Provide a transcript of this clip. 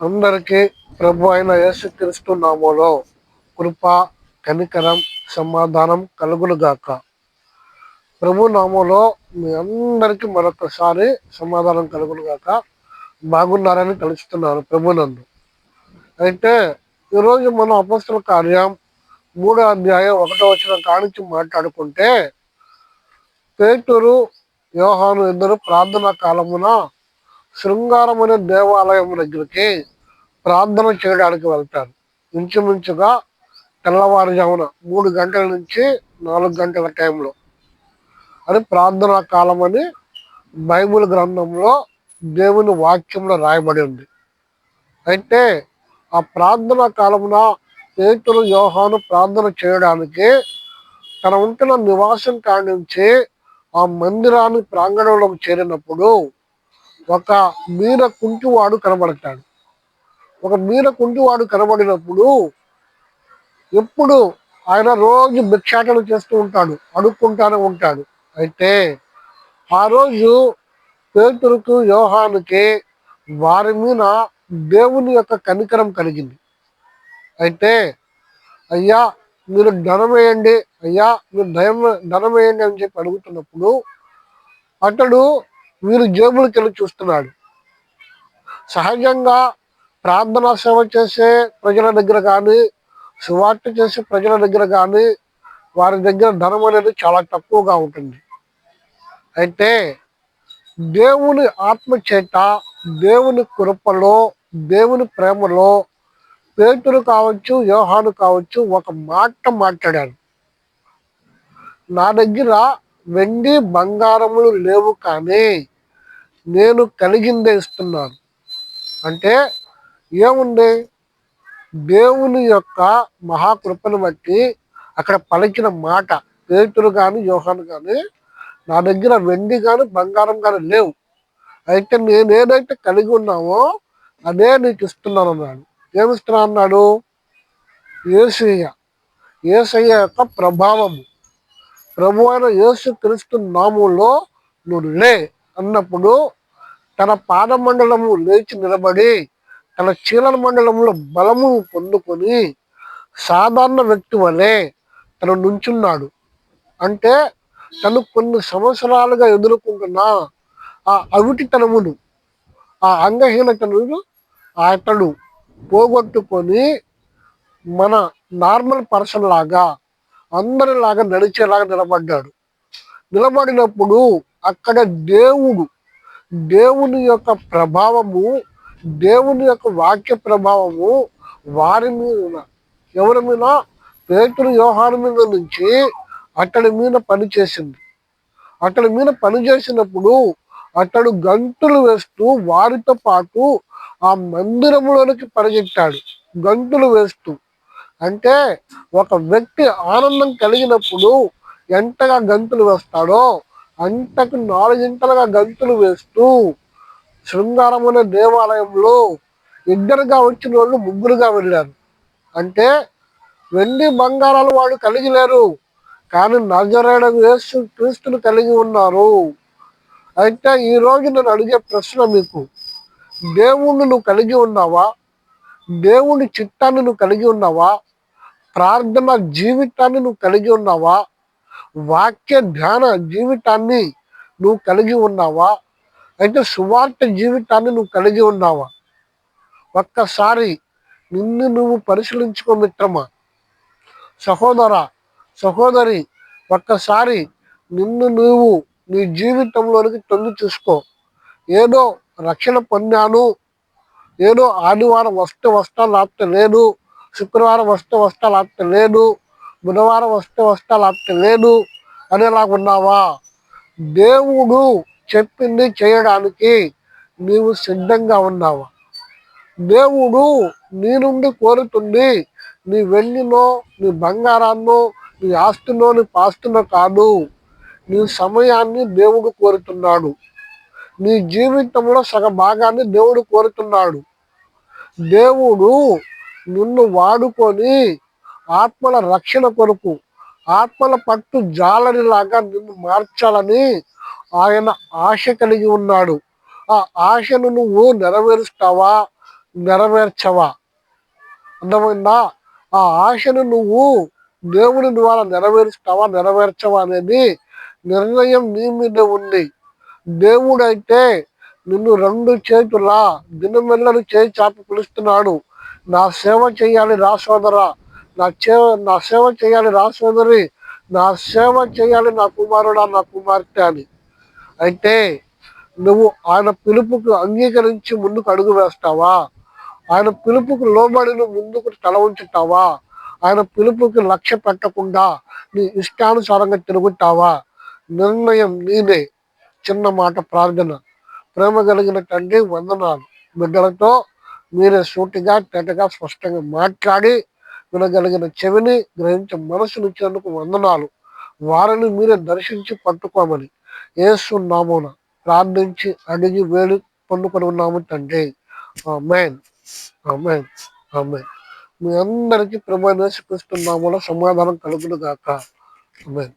అందరికీ ప్రభు అయిన యేసుక్రీస్తు నామలో కృప కనికరం సమాధానం కలుగులుగాక ప్రభు నామలో మీ అందరికీ మరొకసారి సమాధానం కలుగులుగాక బాగున్నారని కలుస్తున్నాను ప్రభునందు అయితే ఈరోజు మనం అపస్తుల కార్యం మూడో అధ్యాయం ఒకటో వచ్చిన కానించి మాట్లాడుకుంటే పేటూరు యోహాను ఇద్దరు ప్రార్థనా కాలమున శృంగారమైన దేవాలయం దగ్గరికి ప్రార్థన చేయడానికి వెళ్తారు. ఇంచుమించుగా తెల్లవారుజామున మూడు గంటల నుంచి నాలుగు గంటల టైంలో. అది ప్రార్థనా కాలం అని బైబుల్ గ్రంథంలో దేవుని వాక్యంలో రాయబడి ఉంది. అయితే ఆ ప్రార్థనా కాలమున పేతులు యోహాను ప్రార్థన చేయడానికి తన ఉంటున్న నివాసం కాడి నుంచి ఆ మందిరాన్ని ప్రాంగణంలోకి చేరినప్పుడు ఒక మీర కుంటివాడు కనబడతాడు. ఒక మీర కుంటివాడు కనబడినప్పుడు ఎప్పుడు ఆయన రోజు భిక్షాటన చేస్తూ ఉంటాడు అడుక్కుంటానే ఉంటాడు. అయితే ఆ రోజు పేతురుకు యోహానుకి వారి మీద దేవుని యొక్క కనికరం కలిగింది. అయితే అయ్యా మీరు ధనం వేయండి అయ్యా మీరు దయం ధనం వేయండి అని చెప్పి అడుగుతున్నప్పుడు అతడు వీరు జేబులకి వెళ్ళి చూస్తున్నాడు. సహజంగా ప్రార్థనా సేవ చేసే ప్రజల దగ్గర కానీ సువార్త చేసే ప్రజల దగ్గర కానీ వారి దగ్గర ధనం అనేది చాలా తక్కువగా ఉంటుంది. అయితే దేవుని ఆత్మ చేత దేవుని కృపలో దేవుని ప్రేమలో పేతురు కావచ్చు యోహాను కావచ్చు ఒక మాట మాట్లాడారు నా దగ్గర వెండి బంగారములు లేవు కానీ నేను కలిగిందే ఇస్తున్నాను. అంటే ఏముంది? దేవుని యొక్క మహాకృపను బట్టి అక్కడ పలికిన మాట పేతులు కానీ యోహాను కానీ నా దగ్గర వెండి కానీ బంగారం కానీ లేవు. అయితే నేను ఏదైతే కలిగి ఉన్నామో అదే నీకు ఇస్తున్నాను అన్నాడు. ఏమిస్తున్నా అన్నాడు? ఏసయ్య ఏసయ్య యొక్క ప్రభావము. ప్రభు అయిన యేసు క్రీస్తు నామంలో నువ్వు లే. అన్నప్పుడు తన పాద మండలము లేచి నిలబడి తన చీలన మండలంలో బలము పొందుకొని సాధారణ వ్యక్తి వలె తను నుంచున్నాడు. అంటే తను కొన్ని సంవత్సరాలుగా ఎదుర్కొంటున్న ఆ అవిటితనమును ఆ అంగహీనతను అతడు పోగొట్టుకొని మన నార్మల్ పర్సన్ లాగా అందరిలాగా నడిచేలాగా నిలబడ్డాడు. నిలబడినప్పుడు అక్కడ దేవుడు దేవుని యొక్క ప్రభావము దేవుని యొక్క వాక్య ప్రభావము వారి మీద ఎవరి మీద? పేతురు వ్యవహారం మీద నుంచి అతడి మీద పనిచేసింది అతడి మీద పనిచేసినప్పుడు అతడు గంతులు వేస్తూ వారితో పాటు ఆ మందిరంలోనికి పరిగెత్తాడు. గంతులు వేస్తూ. అంటే ఒక వ్యక్తి ఆనందం కలిగినప్పుడు ఎంతగా గంతులు వేస్తాడో అంతకు నాలుగింతలుగా గంతులు వేస్తూ శృంగారం అనే దేవాలయంలో ఇద్దరుగా వచ్చిన వాళ్ళు ముగ్గురుగా వెళ్ళారు. అంటే వెండి బంగారాలు వాళ్ళు కలిగి లేరు. కానీ నజరేడ వేసు క్రీస్తులు కలిగి ఉన్నారు. అయితే ఈరోజు నేను అడిగే ప్రశ్న మీకు దేవుణ్ణి నువ్వు కలిగి ఉన్నావా? దేవుని చిత్తాన్ని నువ్వు కలిగి ఉన్నావా? ప్రార్థన జీవితాన్ని నువ్వు కలిగి ఉన్నావా? వాక్య ధ్యాన జీవితాన్ని నువ్వు కలిగి ఉన్నావా? అయితే సువార్త జీవితాన్ని నువ్వు కలిగి ఉన్నావా? ఒక్కసారి నిన్ను నువ్వు పరిశీలించుకో మిత్రమా. సహోదర సహోదరి ఒక్కసారి నిన్ను నువ్వు నీ జీవితంలోనికి తొంగి చూసుకో. ఏదో రక్షణ పొందాను. ఏదో ఆదివారం వస్తే వస్తా లేకపోతే లేదు. శుక్రవారం వస్తే వస్తా లేకపోతే లేదు. బుధవారం వస్తే వస్తా లేకపోతే లేదు అనేలాగా ఉన్నావా? దేవుడు చెప్పింది చేయడానికి నీవు సిద్ధంగా ఉన్నావా? దేవుడు నీ నుండి కోరుతుంది నీ వెళ్ళినో నీ బంగారాన్నో నీ ఆస్తినో నీ పాస్తునో కాదు. నీ సమయాన్ని దేవుడు కోరుతున్నాడు. నీ జీవితంలో సగ భాగాన్ని దేవుడు కోరుతున్నాడు. దేవుడు నిన్ను వాడుకొని ఆత్మల రక్షణ కొరకు ఆత్మల పట్టు జాలరిలాగా నిన్ను మార్చాలని ఆయన ఆశ కలిగి ఉన్నాడు. ఆ ఆశను నువ్వు నెరవేరుస్తావా? నెరవేర్చవా? అర్థమైందా? ఆ ఆశను నువ్వు దేవుని ద్వారా నెరవేరుస్తావా? నెరవేర్చవా అనేది నిర్ణయం నీ మీద ఉంది. దేవుడైతే నిన్ను రెండు చేతుల దినమెల్లను చేయి చాపి పిలుస్తున్నాడు. నా సేవ చేయాలి రా సోదరా. నా సేవ నా సేవ చేయాలి రా సోదరి నా సేవ చేయాలి నా కుమారుడా నా కుమార్తె అని. అయితే నువ్వు ఆయన పిలుపుకు అంగీకరించి ముందుకు అడుగు వేస్తావా? ఆయన పిలుపుకు లోబడి నువ్వు ముందుకు తల ఉంచుతావా? ఆయన పిలుపుకి లక్ష్య పెట్టకుండా నీ ఇష్టానుసారంగా తిరుగుతావా? నిర్ణయం నీదే. చిన్న మాట ప్రార్థన. ప్రేమ కలిగిన తండ్రి వందనాలు. బిడ్డలతో మీరే సూటిగా తెటగా స్పష్టంగా మాట్లాడి వినగలిగిన చెవిని గ్రహించే మనసునిచ్చినందుకు వందనాలు. వారిని మీరే దర్శించి పట్టుకోమని ఏసు ప్రార్థించి అడిగి వేడి పొందుకొని ఉన్నాము తండ్రి. ఆమెన్. ఆమెన్. ఆమెన్. మీ అందరికీ ప్రభావం సమాధానం కలుగును గాక. ఆమెన్.